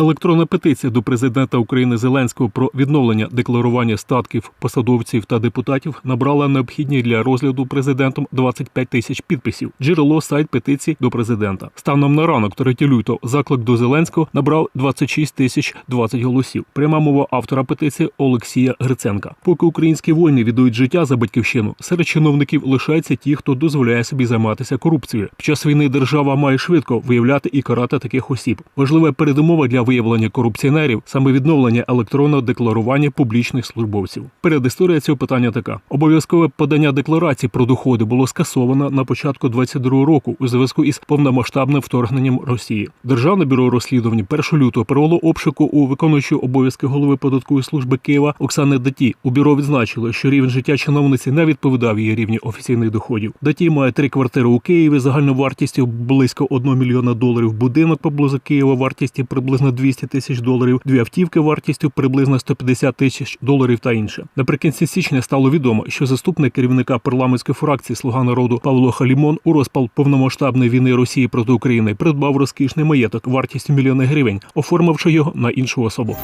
Електронна петиція до президента України Зеленського про відновлення декларування статків посадовців та депутатів набрала необхідні для розгляду президентом 25 тисяч підписів. Джерело сайт петицій до президента. Станом на ранок 3 лютого заклик до Зеленського набрав 26 тисяч 20 голосів. Пряма мова автора петиції Олексія Гриценка. Поки українські воїни віддають життя за батьківщину, серед чиновників лишаються ті, хто дозволяє собі займатися корупцією. Під час війни держава має швидко виявляти і карати таких осіб. Важлива передумова для виявлення корупціонерів саме відновлення електронного декларування публічних службовців. Передісторія цього питання така: обов'язкове подання декларації про доходи було скасовано на початку 22 року у зв'язку із повномасштабним вторгненням Росії. Державне бюро розслідувань 1 лютого провело обшуку у виконуючої обов'язки голови податкової служби Києва Оксани Даті. У бюро відзначило, що рівень життя чиновниці не відповідав її рівні офіційних доходів. Даті має три квартири у Києві загальною вартістю близько 1 мільйона доларів. Будинок поблизу Києва вартістю приблизно 200 тисяч доларів, дві автівки вартістю приблизно 150 тисяч доларів та інше. Наприкінці січня стало відомо, що заступник керівника парламентської фракції Слуга народу Павло Халімон у розпал повномасштабної війни Росії проти України придбав розкішний маєток вартістю мільйони гривень, оформивши його на іншу особу.